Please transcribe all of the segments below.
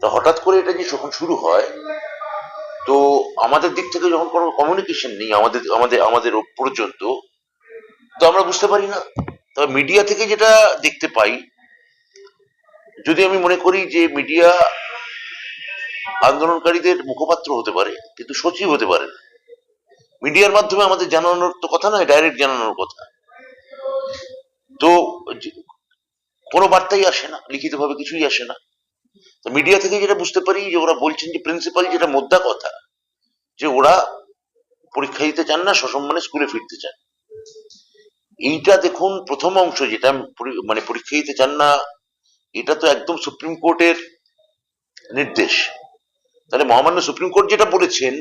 তো হঠাৎ করে এটা যে যখন শুরু হয়, তো আমাদের দিক থেকে যখন কোনো কমিউনিকেশন নেই, আমাদের আমাদের আমাদের পর্যন্ত, তো আমরা বুঝতে পারি না। তবে মিডিয়া থেকে যেটা দেখতে পাই, যদি আমি মনে করি যে মিডিয়া আন্দোলনকারীদের মুখপাত্র হতে পারে, কিন্তু সচিব হতে পারে না। মিডিয়ার মাধ্যমে আমাদের জানানোর তো কথা নয় ডাইরেক্ট জানানোর কথা। তো কোনো বার্তাই আসে না, লিখিতভাবে কিছুই আসে না। মিডিয়া থেকে যেটা বুঝতে পারি যে ওরা বলছেন যে প্রিন্সিপাল যেটা মোদ্দা কথা, যে ওরা পরীক্ষা দিতে চান না, সসম্মানে স্কুলে ফিরতে চান। এইটা দেখুন প্রথম অংশ যেটা মানে পরীক্ষা দিতে চান না, এটা তো একদম সুপ্রিম কোর্টের নির্দেশ। তাহলে মহামান্য সুপ্রিম কোর্ট যেটা বলেছেন,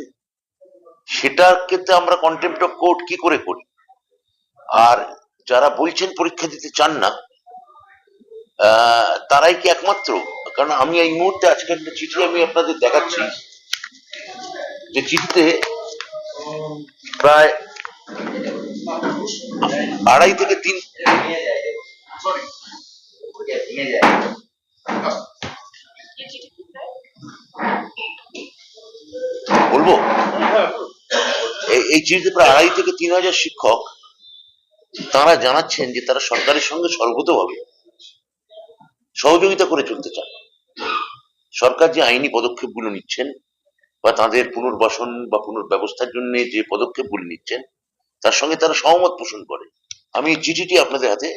সেটার ক্ষেত্রে আমরা কন্টেম্পট অফ কোর্ট কি করে করি? আর যারা বলছেন পরীক্ষা দিতে চান না তারাই কি একমাত্র? কারণ আমি এই মুহূর্তে আজকে একটা চিঠি আমি আপনাদের দেখাচ্ছি। যে চিঠিতে প্রায় আড়াই থেকে তিন বলব? এই চিঠিতে প্রায় আড়াই থেকে তিন হাজার শিক্ষক তারা জানাচ্ছেন যে তারা সরকারের সঙ্গে সর্বতভাবে সহযোগিতা করে চলতে চান সরকার যে আইনি পদক্ষেপগুলো নিচ্ছেন বা তাদের পুনর্বাসন বা পুনর্ব্যবস্থার জন্য যে পদক্ষেপগুলি নিচ্ছেন, তার সঙ্গে তারা সহমত পোষণ করে। আমি চিঠিটি আপনাদের হাতে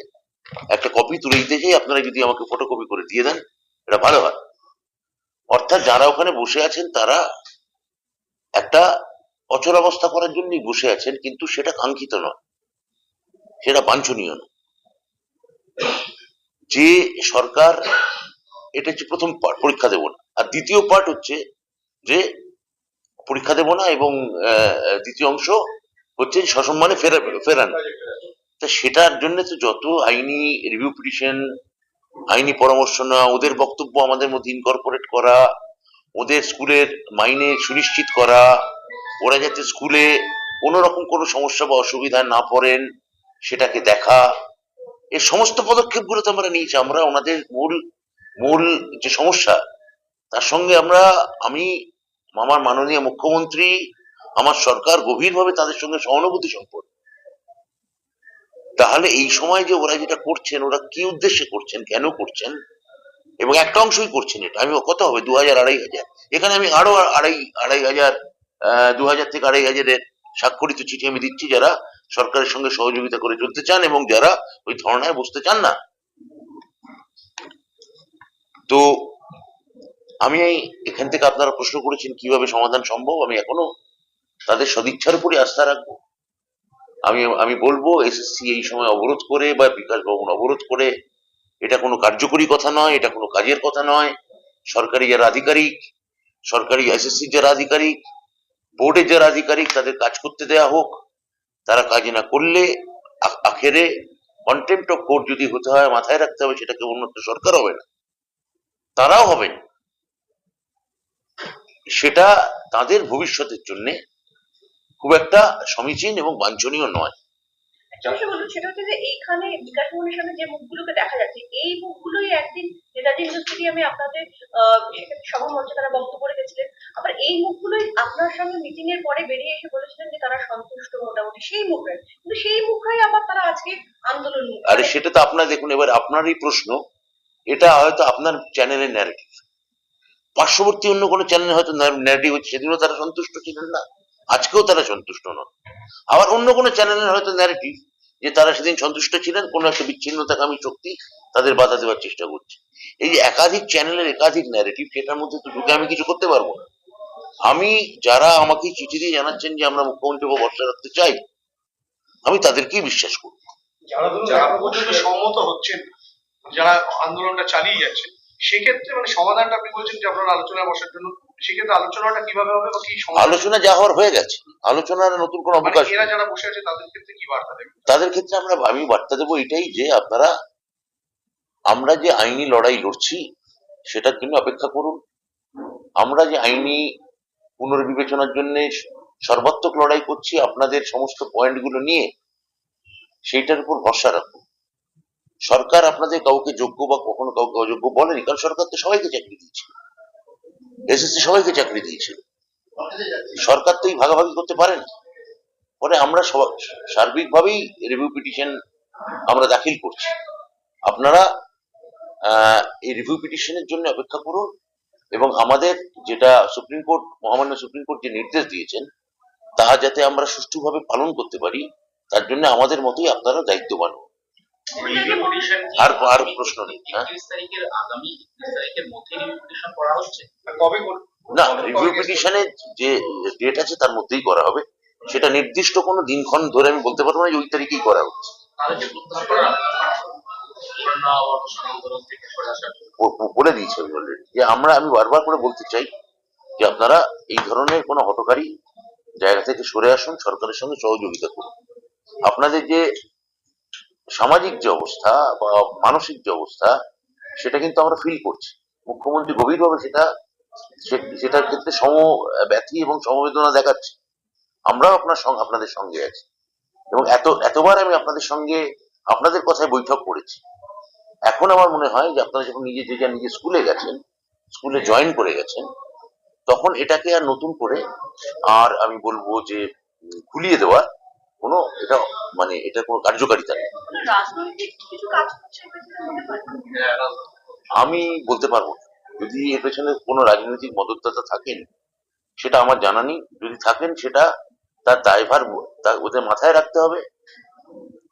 একটা কপি তুলে দিতে চাই। আপনারা যদি আমাকে ফটোকপি করে দিয়ে দেন, এটা ভালো হয়। অর্থাৎ যারা ওখানে বসে আছেন, তারা একটা অচলাবস্থা করার জন্যই বসে আছেন, কিন্তু সেটা কাঙ্ক্ষিত নয়। সেটা বাঞ্ছনীয় নয়। যে সরকার এটা হচ্ছে প্রথম পার্ট পরীক্ষা দেব না। আর দ্বিতীয় পার্ট হচ্ছে যে পরীক্ষা দেব না এবং দ্বিতীয় অংশ হচ্ছে সসম্মানে ফেরা, ফেরান। তা সেটার জন্য তো যত আইনি রিভিউ পিটিশন আইনি পরামর্শ নেওয়া, ওদের বক্তব্য আমাদের মধ্যে ইনকর্পোরেট করা, ওদের স্কুলের মাইনে সুনিশ্চিত করা, ওরা যাতে স্কুলে কোনো রকম কোনো সমস্যা বা অসুবিধায় না পড়েন, সেটাকে দেখা এই সমস্ত পদক্ষেপগুলো তো আমরা নিয়েছি। আমরা ওনাদের মূল মূল যে সমস্যা, তার সঙ্গে আমরা, আমি আমার মাননীয় মুখ্যমন্ত্রী, আমার সরকার গভীরভাবে তাদের সঙ্গে সহানুভূতি সম্পর্ক তাহলে এই সময় যে ওরা যেটা করছেন, ওরা কি উদ্দেশ্যে করছেন, কেন করছেন, এবং একটা অংশই করছেন এটা। আমি কত হবে দু হাজার আড়াই হাজার। এখানে আমি আরও আড়াই আড়াই হাজার দু হাজার থেকে আড়াই হাজারের স্বাক্ষরিত চিঠি আমি দিচ্ছি যারা সরকারের সঙ্গে সহযোগিতা করে চলতে চান এবং যারা ওই ধর্নায় বসতে চান না। তো আমি এখান থেকে আপনারা প্রশ্ন করেছেন, কীভাবে সমাধান সম্ভব? আমি এখনও তাদের সদিচ্ছার উপরে আস্থা রাখব। আমি আমি বলব, এসএসসি এই সময় অবরোধ করে বা বিকাশ ভবন অবরোধ করে, এটা কোনো কার্যকরী কথা নয়, এটা কোনো কাজের কথা নয়। সরকারি যারা আধিকারিক, সরকারি এসএসসি যারা আধিকারিক, বোর্ডের যারা আধিকারিক, তাদের কাজ করতে দেয়া হোক। তারা কাজ না করলে আখেরে কন্টেম্পট অফ কোর্ট যদি হতে হয়, মাথায় রাখতে হবে, সেটা কেবলমাত্র সরকার হবে না। তারাও হবেন সেটা তাদের ভবিষ্যতের জন্য খুব একটা সমীচীন এবং বাঞ্ছনীয় নয়। বলুন সেটা হচ্ছে যে এইখানে বিকাশ ভবনের সামনে যে মুখগুলোকে দেখা যাচ্ছে এই মুখগুলোই একদিন নেতাজি ইউনিভার্সিটি আপনাদের আহ, মঞ্চে তারা বক্তব্য রেখেছিলেন। আবার এই মুখগুলোই আপনার সঙ্গে মিটিং এর পরে বেরিয়ে এসে বলেছিলেন যে তারা সন্তুষ্ট মোটামুটি সেই মুখরাই কিন্তু সেই মুখরাই আবার তারা আজকে আন্দোলন আরে সেটা তো আপনার দেখুন এবার আপনারই প্রশ্ন। এটা হয়তো আপনার চ্যানেলের ন্যারেটিভ পার্শ্ববর্তী অন্য কোনো চ্যানেলে হয়তো ন্যারেটিভ হচ্ছে সেদিনও তারা সন্তুষ্ট ছিলেন না আজকেও তারা সন্তুষ্ট নন। আবার অন্য কোনো চ্যানেলের হয়তো ন্যারেটিভ যে তারা সেদিন সন্তুষ্ট ছিলেন কোনো একটা বিচ্ছিন্নতাকামী শক্তি তাদের বাধা দেওয়ার চেষ্টা করছে। এই যে একাধিক চ্যানেলের একাধিক ন্যারেটিভ সেটার মধ্যে তো ঢুকে আমি কিছু করতে পারব না। আমি যারা আমাকে চিঠি দিয়ে জানাচ্ছেন যে আমরা মুখ্যমন্ত্রী ভরসা রাখতে চাই আমি তাদেরকেই বিশ্বাস করব। যারা সম্মত হচ্ছেন না, যারা আন্দোলনটা চালিয়ে যাচ্ছে সেক্ষেত্রে মানে সমাধানটা আপনি বলছেন যে আপনার আলোচনায় বসার জন্য সেক্ষেত্রে আলোচনাটা কীভাবে হবে বা কি আলোচনা যা হওয়ার হয়ে গেছে। আলোচনার নতুন কোনো মানে অবকাশ এরা যারা বসে আছে তাদের ক্ষেত্রে কি বার্তা দেবেন? তাদের ক্ষেত্রে আমরা আমি বার্তা দেবো এটাই যে আপনারা আমরা যে আইনি লড়াই লড়ছি সেটার জন্য অপেক্ষা করুন। আমরা যে আইনি পুনর্বিবেচনার জন্য সর্বাত্মক লড়াই করছি আপনাদের সমস্ত পয়েন্টগুলো নিয়ে সেইটার উপর ভরসা রাখুন। সরকার আপনাদের কাউকে যোগ্য বা কখনো কাউকে অযোগ্য বলেনি, কারণ সরকার তো সবাইকে চাকরি দিচ্ছে এসএসসি সবাইকে চাকরি দিয়েছিল। সরকার তো এই ভাগাভাগি করতে পারেন। পরে আমরা সার্বিকভাবেই রিভিউ পিটিশন আমরা দাখিল করছি। আপনারা এই রিভিউ পিটিশনের জন্য অপেক্ষা করুন এবং আমাদের যেটা সুপ্রিম কোর্ট, মহামান্য সুপ্রিম কোর্ট যে নির্দেশ দিয়েছেন তা যাতে আমরা সুষ্ঠুভাবে পালন করতে পারি, তার জন্য আমাদের মতোই আপনারা দায়িত্ববান হন। আর আর প্রশ্ন নেই হ্যাঁ? তারিখের আগামী তারিখের মধ্যে রিপিটেশন করা হচ্ছে। কবে না কবে- রিভিউ পিটিশনের যে ডেট আছে তার মধ্যেই করা হবে। সেটা নির্দিষ্ট কোনো দিনক্ষণ ধরে আমি বলতে পারব না যে ওই তারিখেই করা হচ্ছে। বলে দিয়েছি আমি অলরেডি যে আমরা আমি বারবার করে বলতে চাই যে আপনারা এই ধরনের কোনো হটকারী জায়গা থেকে সরে আসুন সরকারের সঙ্গে সহযোগিতা করুন। আপনাদের যে সামাজিক যে অবস্থা বা মানসিক যে অবস্থা, সেটা কিন্তু আমরা ফিল করছি। মুখ্যমন্ত্রী গভীরভাবে সেটা সেটার ক্ষেত্রে সম ব্যথী এবং সমবেদনা দেখাচ্ছে। আমরাও আপনার সঙ্গে, আপনাদের সঙ্গে আছি। এবং এত, এতবার আমি আপনাদের সঙ্গে আপনাদের কথায় বৈঠক করেছি। এখন আমার মনে হয় যে আপনারা যখন নিজে যে যার নিজে স্কুলে গেছেন, স্কুলে জয়েন করে গেছেন, তখন এটাকে আর নতুন করে আর আমি বলব যে ঘুলিয়ে দেওয়া কোনো এটা মানে এটা কোনো কার্যকারিতা নেই। আমি বলতে পারব যদি এর পেছনে কোনো রাজনৈতিক মদতদাতা থাকেন সেটা আমার জানা নেই। যদি থাকেন সেটা তার দায়ভার তা ওদের মাথায় রাখতে হবে।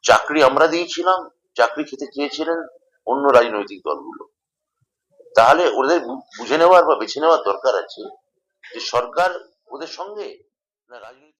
চাকরি আমরা দিয়েছিলাম চাকরি খেতে চেয়েছিলেন অন্য রাজনৈতিক দলগুলো। তাহলে ওদের বুঝে নেওয়ার বা বেছে নেওয়ার দরকার আছে যে সরকার ওদের সঙ্গে না রাজনৈতিক